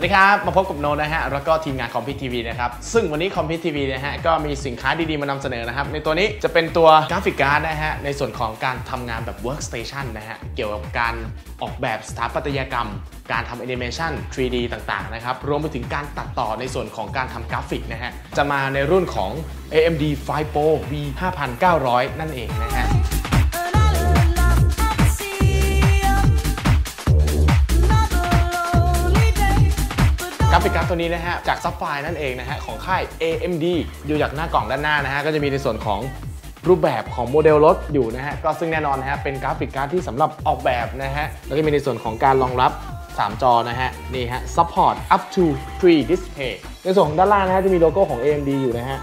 วัสดีครับ มาพบกับโนนะฮะ แล้วก็ทีมงานคอมพิวทีวีนะครับ ซึ่งวันนี้คอมพิวทีวีนะฮะ ก็มีสินค้าดีๆ มานำเสนอนะครับ ในตัวนี้จะเป็นตัวกราฟิกการ์ดนะฮะ ในส่วนของการทำงานแบบ workstation นะฮะ เกี่ยวกับการออกแบบสถาปัตยกรรม การทำแอนิเมชัน 3D ต่างๆ นะครับ รวมไปถึงการตัดต่อในส่วนของการทำกราฟิกนะฮะ จะมาในรุ่นของ AMD FiPo V 5900 นั่นเองนะฮะ ราฟิกการ์ดตัวนี้นะฮะจากซับไฟนั่นเองนะฮะของค่าย AMD ดูจากหน้ากล่องด้านหน้านะฮะก็จะมีในส่วนของรูปแบบของโมเดลรถอยู่นะฮะก็ซึ่งแน่นอนนะฮะเป็นกราฟิกการ์ดที่สำหรับออกแบบนะฮะแล้วก็มีในส่วนของการรองรับ 3 จอนะฮะนี่ฮะ support up to 3 display ในส่วนของด้านล่างนะฮะจะมีโลโก้ของ AMD อยู่นะฮะ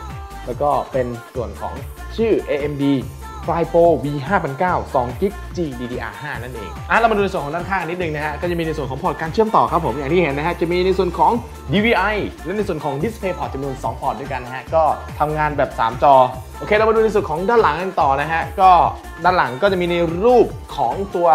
แล้วก็เป็นส่วนของชื่อ AMD FiPo V5009 2 g b GDDR5 นั่นเองอะเรามาดูในส่วนของด้านข้างนิดนึงนะฮะ ก็จะมีในส่วนของพอร์ตการเชื่อมต่อครับผม อย่างที่เห็นนะฮะ จะมีในส่วนของ DVI และในส่วนของ Display Port จำนวน 2 พอร์ตด้วยกันนะฮะ ก็ทำงานแบบ 3 จอ โอเค เรามาดูในส่วนของด้านหลังกันต่อนะฮะ ก็ด้านหลังก็จะมีในรูปของตัว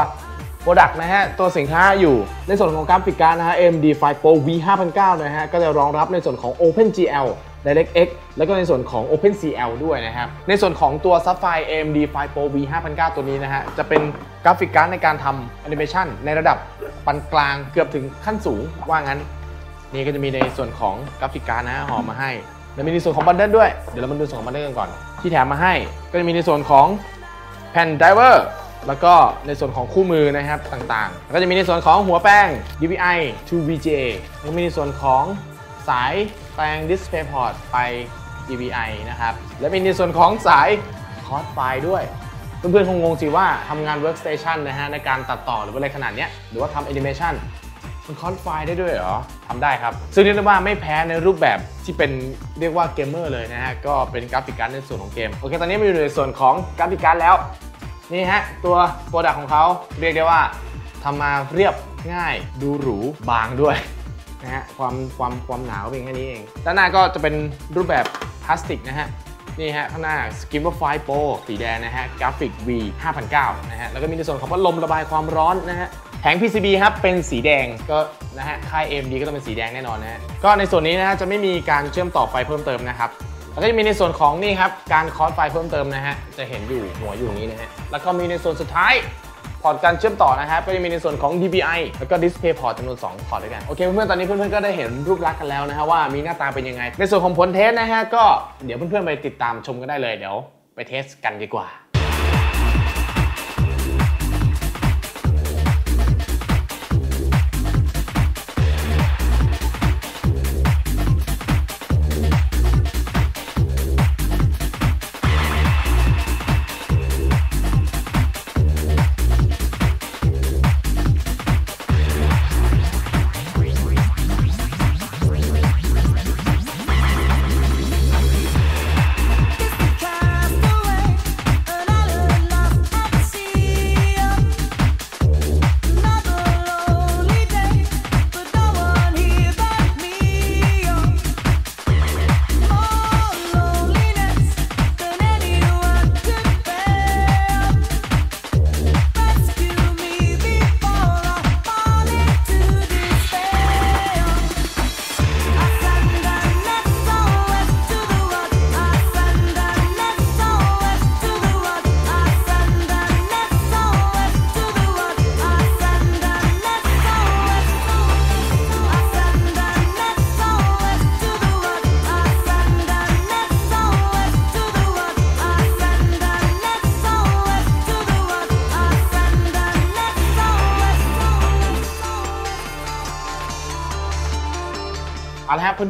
โปรดักต์นะฮะ ตัวสินค้าอยู่ในส่วนของกราฟิกการ์ดนะฮะ AMD FiPo V5009 นะฮะ ก็จะรองรับในส่วนของ OpenGL DirectX แล้วก็ในส่วนของ OpenCL ด้วยนะครับ ในส่วนของตัว Sapphire AMD Fi Pro V5009 ตัวนี้นะฮะ จะเป็นกราฟิกการ์ดในการทำแอนิเมชันในระดับปานกลางเกือบถึงขั้นสูงว่างั้น นี่ก็จะมีในส่วนของกราฟิกการ์ดนะห่อมาให้แล้วมีในส่วนของบันเดิลด้วย เดี๋ยวเรามาดูส่วนของบันเดิลกันก่อน ที่แถมมาให้ ก็จะมีในส่วนของแผ่นไดเวอร์แล้วก็ในส่วนของคู่มือนะครับต่างๆแล้วก็จะมีในส่วนของหัวแป้ง DVI to VGA แล้วมีในส่วนของ สายแปลง DisplayPort ไป DVI นะครับ และมีในส่วนของสายคอร์สไฟด้วย เพื่อนๆคงงงสิว่าทำงาน workstation นะฮะในการตัดต่อหรือว่าอะไรขนาดเนี้ยหรือว่าทำ animation มันคอนไฟได้ด้วยเหรอทำได้ครับ ซึ่งเรียกได้ว่าไม่แพ้ในรูปแบบที่เป็นเรียกว่าเกมเมอร์เลยนะฮะ ก็เป็นกราฟิกการ์ดในส่วนของเกม โอเค ตอนนี้มาอยู่ในส่วนของกราฟิกการ์ดแล้ว นี่ฮะ ตัวโปรดักของเขาเรียกได้ว่าทำมาเรียบง่ายดูหรูบางด้วย นะฮะความความความหนาวเป็นแค่นี้เอง ด้านหน้าก็จะเป็นรูปแบบพลาสติกนะฮะนี่ฮะข้างหน้า Skimmerfy Pro สีแดงนะฮะกราฟิก V 5009นะฮะแล้วก็มีในส่วนของพัดลมระบายความร้อนนะฮะแผง PCB ครับเป็นสีแดงก็นะฮะค่าย AMD ก็ต้องเป็นสีแดงแน่นอนนะฮะก็ในส่วนนี้นะฮะจะไม่มีการเชื่อมต่อไฟเพิ่มเติมนะครับแล้วก็จะมีในส่วนของนี่ครับการคอสไฟเพิ่มเติมนะฮะจะเห็นอยู่หัวอยู่นี้นะฮะแล้วก็มีในส่วนสุดท้าย พอร์ตการเชื่อมต่อนะครับก็จะมีในส่วนของ DPI แล้วก็ Display Port จำนวน 2 พอร์ตด้วยกัน โอเคเพื่อนๆ ตอนนี้เพื่อนๆ ก็ได้เห็นรูปลักษณ์กันแล้วนะฮะว่ามีหน้าตาเป็นยังไง ในส่วนของผลเทสนะฮะก็เดี๋ยวเพื่อนๆ ไปติดตามชมกันได้เลยเดี๋ยวไปเทสกันดีกว่า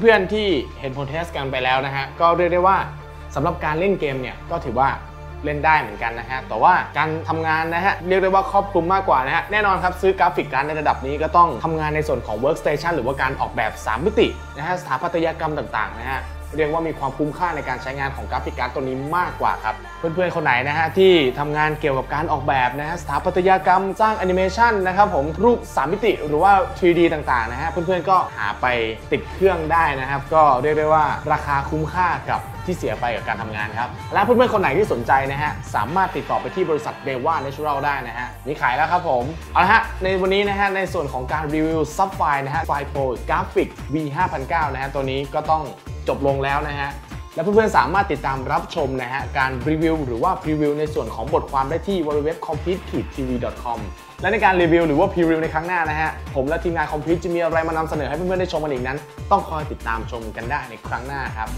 เพื่อนๆที่เห็นผลเทสกันไปแล้วนะฮะก็เรียกได้ว่าสำหรับการเล่นเกมเนี่ยก็ถือว่าเล่นได้เหมือนกันนะฮะ แต่ว่าการทำงานนะฮะ เรียกได้ว่าครอบคลุมมากกว่านะฮะ แน่นอนครับ ซื้อกราฟิกการ์ในระดับนี้ก็ต้องทำงานในส่วนของ workstation หรือว่าการออกแบบ 3 มิตินะฮะ สถาปัตยกรรมต่างๆนะฮะ เรียกว่ามีความคุ้มค่าในการใช้งานของกราฟิกการ์ดตัวนี้มากกว่าครับ เพื่อนๆ คนไหนนะฮะที่ทำงานเกี่ยวกับการออกแบบนะฮะสถาปัตยกรรมสร้างแอนิเมชันนะครับผมรูป3มิติหรือว่า 3D ต่างๆนะฮะเพื่อนๆก็หาไปติดเครื่องได้นะครับ ก็เรียกได้ว่าราคาคุ้มค่ากับที่เสียไปกับการทำงานครับ และเพื่อนๆคนไหนที่สนใจนะฮะ สามารถติดต่อไปที่บริษัท d e v a Natural ได้นะฮะ มีขายแล้วครับผม เอาละฮะ ในวันนี้นะฮะ ในส่วนของการรีวิวซับไฟล์นะฮะ ไฟล์ Pro Graphic V 5009นะฮะ ตัวนี้ก็ต้อง จบลงแล้วนะฮะและเพื่อนๆสามารถติดตามรับชมนะฮะการรีวิวหรือว่าพรีวิวในส่วนของบทความได้ที่ www.complete-tv.com และในการรีวิวหรือว่าพรีวิวในครั้งหน้านะฮะผมและทีมงาน Complete จะมีอะไรมานำเสนอให้เพื่อนๆได้ชมกันอีกนั้น ต้องคอยติดตามชมกันได้ในครั้งหน้าครับ